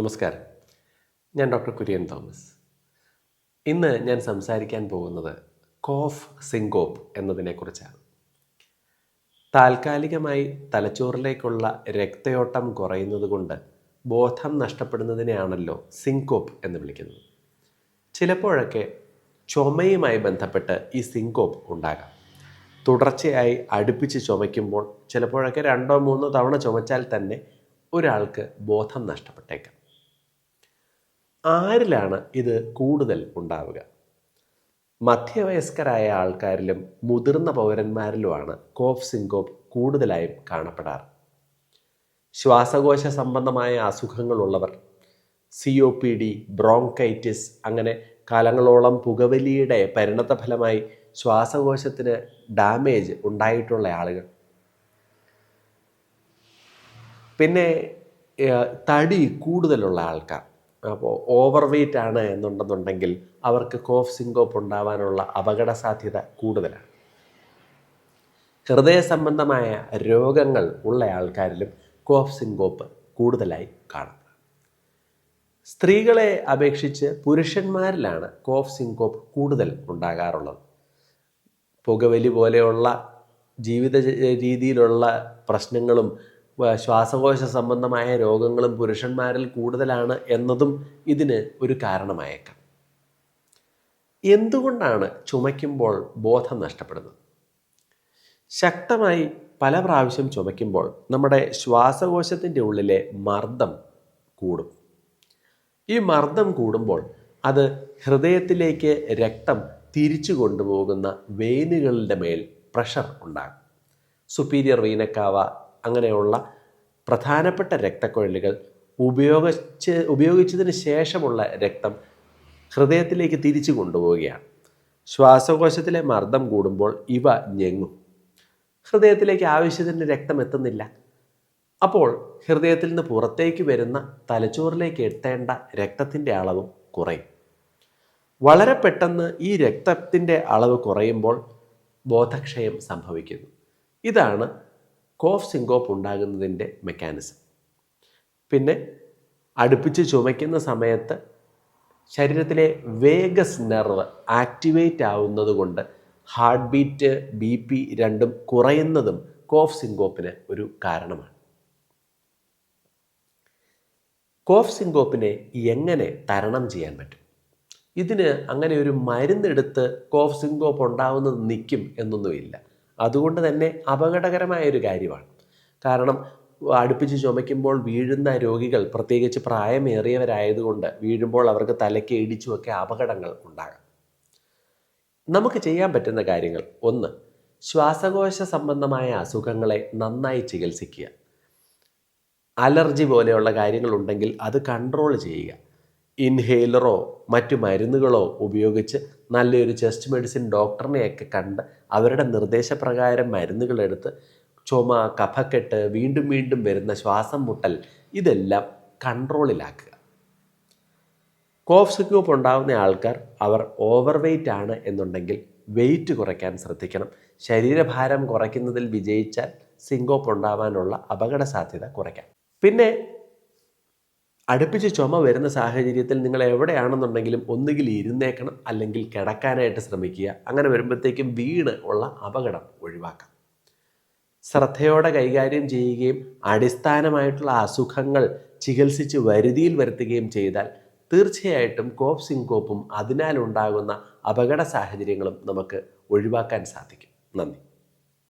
നമസ്കാരം. ഞാൻ doctor Kurian Thomas. ഇന്ന് ഞാൻ സംസാരിക്കാൻ പോകുന്നത് കോഫ് സിങ്കോപ്പ് എന്നതിനെക്കുറിച്ചാണ്. താൽക്കാലികമായി തലച്ചോറിലേക്കുള്ള രക്തയോട്ടം കുറയുന്നത് കൊണ്ട് ബോധം നഷ്ടപ്പെടുന്നതിനെയാണല്ലോ സിങ്കോപ്പ് എന്ന് വിളിക്കുന്നത്. ചിലപ്പോഴൊക്കെ ചുമയുമായി ബന്ധപ്പെട്ട് ഈ സിങ്കോപ്പ് ഉണ്ടാകാം. തുടർച്ചയായി അടുപ്പിച്ച് ചുമയ്ക്കുമ്പോൾ ചിലപ്പോഴൊക്കെ രണ്ടോ മൂന്നോ തവണ ചുമച്ചാൽ തന്നെ ഒരാൾക്ക് ബോധം നഷ്ടപ്പെട്ടേക്കാം. ആരിലാണ് ഇത് കൂടുതൽ ഉണ്ടാവുക? മധ്യവയസ്കരായ ആൾക്കാരിലും മുതിർന്ന പൗരന്മാരിലുമാണ് കോഫ് സിങ്കോപ്പ് കൂടുതലായും കാണപ്പെടാറ്. ശ്വാസകോശ സംബന്ധമായ അസുഖങ്ങളുള്ളവർ C O P D bronchitis അങ്ങനെ കാലങ്ങളോളം പുകവലിയുടെ പരിണതഫലമായി ശ്വാസകോശത്തിന് ഡാമേജ് ഉണ്ടായിട്ടുള്ള ആളുകൾ. പിന്നെ തടി കൂടുതലുള്ള ആൾക്കാർ. അപ്പോൾ ഓവർ വെയ്റ്റ് ആണ് എന്നുണ്ടെന്നുണ്ടെങ്കിൽ അവർക്ക് കോഫ് സിങ്കോപ്പ് ഉണ്ടാവാനുള്ള അപകട സാധ്യത കൂടുതലാണ്. ഹൃദയ സംബന്ധമായ രോഗങ്ങൾ ഉള്ള ആൾക്കാരിലും കോഫ് സിങ്കോപ്പ് കൂടുതലായി കാണുന്നത് സ്ത്രീകളെ അപേക്ഷിച്ച് പുരുഷന്മാരിലാണ് കോഫ് സിങ്കോപ്പ് കൂടുതൽ ഉണ്ടാകാറുള്ളത്. പുകവലി പോലെയുള്ള ജീവിത രീതിയിലുള്ള പ്രശ്നങ്ങളും ശ്വാസകോശ സംബന്ധമായ രോഗങ്ങളും പുരുഷന്മാരിൽ കൂടുതലാണ് എന്നതും ഇതിന് ഒരു കാരണമായേക്കാം. എന്തുകൊണ്ടാണ് ചുമയ്ക്കുമ്പോൾ ബോധം നഷ്ടപ്പെടുന്നത്? ശക്തമായി പല പ്രാവശ്യം ചുമയ്ക്കുമ്പോൾ നമ്മുടെ ശ്വാസകോശത്തിന്റെ ഉള്ളിലെ മർദ്ദം കൂടും. ഈ മർദ്ദം കൂടുമ്പോൾ അത് ഹൃദയത്തിലേക്ക് രക്തം തിരിച്ചു കൊണ്ടുപോകുന്ന വെയിനുകളുടെ മേൽ പ്രഷർ ഉണ്ടാകും. സുപ്പീരിയർ വീനക്കാവ അങ്ങനെയുള്ള പ്രധാനപ്പെട്ട രക്തക്കുഴലുകൾ ഉപയോഗിച്ച് ഉപയോഗിച്ചതിന് ശേഷമുള്ള രക്തം ഹൃദയത്തിലേക്ക് തിരിച്ചു കൊണ്ടുപോവുകയാണ്. ശ്വാസകോശത്തിലെ മർദ്ദം കൂടുമ്പോൾ ഇവ ഞെങ്ങും. ഹൃദയത്തിലേക്ക് ആവശ്യത്തിന് രക്തം എത്തുന്നില്ല. അപ്പോൾ ഹൃദയത്തിൽ നിന്ന് പുറത്തേക്ക് വരുന്ന തലച്ചോറിലേക്ക് എത്തേണ്ട രക്തത്തിന്റെ അളവും കുറയും. വളരെ പെട്ടെന്ന് ഈ രക്തത്തിന്റെ അളവ് കുറയുമ്പോൾ ബോധക്ഷയം സംഭവിക്കുന്നു. ഇതാണ് കോഫ് സിങ്കോപ്പ് ഉണ്ടാകുന്നതിന്റെ മെക്കാനിസം പിന്നെ അടുപ്പിച്ച് ചുമയ്ക്കുന്ന സമയത്ത് ശരീരത്തിലെ വേഗസ് നെർവ് ആക്ടിവേറ്റ് ആവുന്നത് കൊണ്ട് ഹാർട്ട് ബീറ്റ് ബി പി രണ്ടും കുറയുന്നതും കോഫ് സിങ്കോപ്പിന് ഒരു കാരണമാണ്. കോഫ് സിങ്കോപ്പിനെ എങ്ങനെ തരണം ചെയ്യാൻ പറ്റും? ഇതിന് അങ്ങനെ ഒരു മരുന്നെടുത്ത് കോഫ് സിങ്കോപ്പ് ഉണ്ടാവുന്നത് നിൽക്കും എന്നൊന്നുമില്ല. അതുകൊണ്ട് തന്നെ അപകടകരമായ ഒരു കാര്യമാണ്. കാരണം അടുപ്പിച്ച് ചുമയ്ക്കുമ്പോൾ വീഴുന്ന രോഗികൾ പ്രത്യേകിച്ച് പ്രായമേറിയവരായതുകൊണ്ട് വീഴുമ്പോൾ അവർക്ക് തലയ്ക്ക് ഇടിച്ചുമൊക്കെ അപകടങ്ങൾ ഉണ്ടാകാം. നമുക്ക് ചെയ്യാൻ പറ്റുന്ന കാര്യങ്ങൾ. ഒന്ന് ശ്വാസകോശ സംബന്ധമായ അസുഖങ്ങളെ നന്നായി ചികിത്സിക്കുക. അലർജി പോലെയുള്ള കാര്യങ്ങളുണ്ടെങ്കിൽ അത് കൺട്രോൾ ചെയ്യുക. ഇൻഹേലറോ മറ്റു മരുന്നുകളോ ഉപയോഗിച്ച് നല്ലൊരു ചെസ്റ്റ് മെഡിസിൻ ഡോക്ടറിനെയൊക്കെ കണ്ട് അവരുടെ നിർദ്ദേശപ്രകാരം മരുന്നുകളെടുത്ത് ചുമ കഫക്കെട്ട് വീണ്ടും വീണ്ടും വരുന്ന ശ്വാസം മുട്ടൽ ഇതെല്ലാം കൺട്രോളിലാക്കുക കോഫ് സിക്കോപ്പ് ഉണ്ടാകുന്ന ആൾക്കാർ അവർ ഓവർ വെയ്റ്റ് ആണ് എന്നുണ്ടെങ്കിൽ വെയിറ്റ് കുറയ്ക്കാൻ ശ്രദ്ധിക്കണം. ശരീരഭാരം കുറയ്ക്കുന്നതിൽ വിജയിച്ചാൽ സിങ്കോപ്പ് ഉണ്ടാവാനുള്ള അപകട സാധ്യത കുറയ്ക്കാം. പിന്നെ അടുപ്പിച്ച് ചുമ വരുന്ന സാഹചര്യത്തിൽ നിങ്ങൾ എവിടെയാണെന്നുണ്ടെങ്കിലും ഒന്നുകിൽ ഇരുന്നേക്കണം അല്ലെങ്കിൽ കിടക്കാനായിട്ട് ശ്രമിക്കുക. അങ്ങനെ വരുമ്പോഴത്തേക്കും വീണ് ഉള്ള അപകടം ഒഴിവാക്കാം. ശ്രദ്ധയോടെ കൈകാര്യം ചെയ്യുകയും അടിസ്ഥാനമായിട്ടുള്ള അസുഖങ്ങൾ ചികിത്സിച്ച് വരുതിയിൽ വരുത്തുകയും ചെയ്താൽ തീർച്ചയായിട്ടും കോഫ് സിങ്കോപ്പും അതിനാലുണ്ടാകുന്ന അപകട സാഹചര്യങ്ങളും നമുക്ക് ഒഴിവാക്കാൻ സാധിക്കും. നന്ദി.